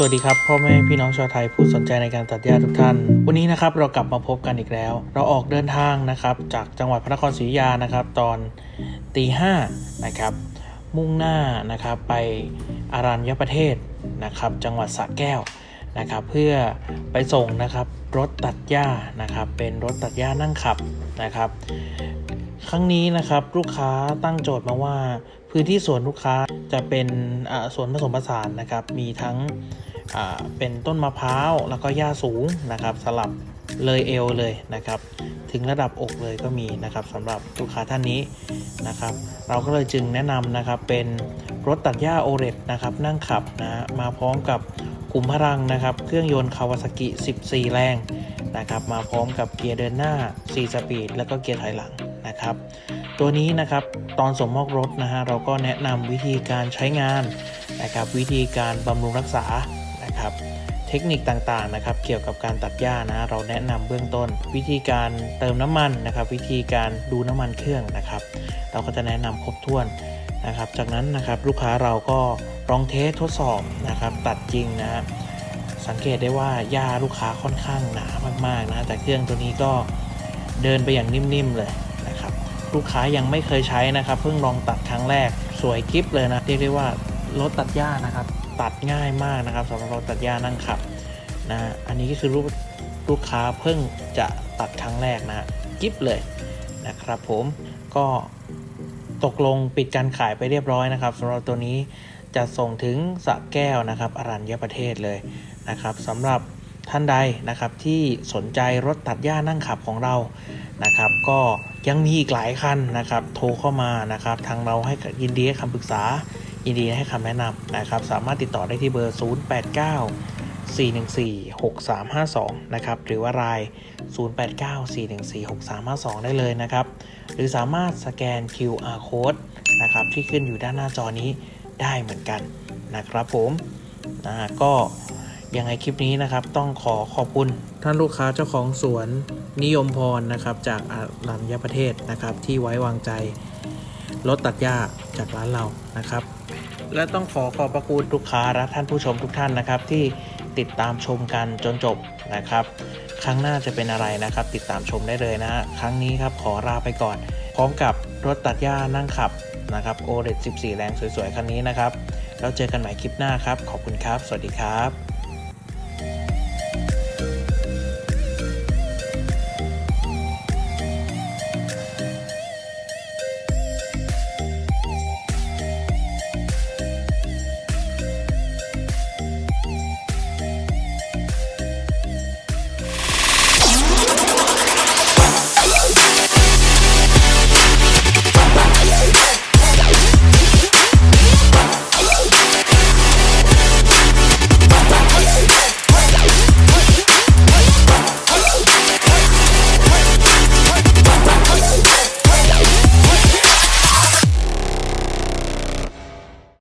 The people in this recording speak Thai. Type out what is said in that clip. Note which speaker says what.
Speaker 1: สวัสดีครับ พ่อแม่พี่น้องชาวไทยผู้สนใจในการตัดหญ้าทุกท่าน วันนี้นะครับเรากลับมาพบกันอีกแล้ว เราออกเดินทางนะครับ จากจังหวัดพระนครศรีอยุธยานะครับ ตอนตีห้านะครับ มุ่งหน้านะครับไปอารัญญประเทศนะครับ จังหวัดสระแก้วนะครับ เพื่อไปส่งนะครับรถตัดหญ้านะครับ เป็นรถตัดหญ้านั่งขับนะครับ ครั้งนี้นะครับลูกค้าตั้งโจทย์มาว่าพื้นที่สวนลูกค้าจะเป็นอ่าสวนผสมผสานนะครับ มีทั้ง เป็นต้นมะพร้าวแล้วก็หญ้าสูงนะครับ สลับเลยเอวเลยนะครับ ถึงระดับอกเลยก็มีนะครับสำหรับลูกค้าท่านนี้นะครับ เราก็เลยจึงแนะนำนะครับเป็นรถตัดหญ้าโอเรตนะครับ นั่งขับนะมาพร้อมกับขุมพลังนะครับ เครื่องยนต์คาวาซากิ 14 แรงนะครับ มาพร้อมกับเกียร์เดินหน้า 4 สปีด แล้วก็เกียร์ถอยหลังนะครับ ตัวนี้นะครับตอนส่งมอบรถนะฮะเราก็แนะนำวิธีการใช้งานนะครับ วิธีการบำรุงรักษา นะครับ เทคนิคต่างๆนะครับ เกี่ยวกับการตัดหญ้านะ เราแนะนำเบื้องต้น วิธีการเติมน้ำมันนะครับ วิธีการดูน้ำมันเครื่องนะครับ เราก็จะแนะนำครบถ้วนนะครับ จากนั้นนะครับลูกค้าเราก็ลองเทสทดสอบนะครับ ตัดจริงนะฮะสังเกตได้ว่าหญ้าลูกค้าค่อนข้างหนามากๆนะแต่เครื่องตัวนี้ก็เดินไปอย่างนิ่มๆเลยนะครับ ลูกค้ายังไม่เคยใช้นะครับ เพิ่งลองตัดครั้งแรกสวยกิฟเลยนะเรียกได้ว่ารถตัดหญ้านะครับ ตัดง่ายมากนะครับสำหรับรถตัดหญ้านั่งขับนะอันนี้ก็คือลูกลูกค้าเพิ่งจะตัดครั้งแรกนะกิฟเลยนะครับผมก็ตกลงปิดการขายไปเรียบร้อยนะครับสำหรับตัวนี้จะส่งถึงสระแก้วนะครับอรัญญประเทศเลยนะครับสำหรับท่านใดนะครับที่สนใจรถตัดหญ้านั่งขับของเรานะครับ ก็ยังมีอีกหลายคันนะครับ โทรเข้ามานะครับ ทางเราให้ยินดีให้คำปรึกษา ยินดีให้คำแนะนำนะครับ สามารถติดต่อได้ที่เบอร์ 089 414 6352 นะครับ หรือว่าราย 089 414 6352 ได้เลยนะครับ หรือสามารถสแกน QR code นะครับที่ขึ้นอยู่ด้านหน้าจอนี้ได้เหมือนกันนะครับผมอ่าก็ยังไงคลิปนี้นะครับ ต้องขอขอบคุณท่านลูกค้าเจ้าของสวนนิยมพรนะครับ จากอารัญญประเทศนะครับ ที่ไว้วางใจ รถตัดหญ้าจากร้านเรานะครับ และต้องขอขอบพระคุณลูกค้าและท่านผู้ชมทุกท่านนะครับ ที่ติดตามชมกันจนจบนะครับ ครั้งหน้าจะเป็นอะไรนะครับ ติดตามชมได้เลยนะฮะครั้งนี้ครับขอลาไปก่อน พร้อมกับรถตัดหญ้านั่งขับนะครับโอเด14 แรงสวยๆคันนี้นะครับแล้วเจอกันใหม่คลิปหน้าครับ ขอบคุณครับ สวัสดีครับ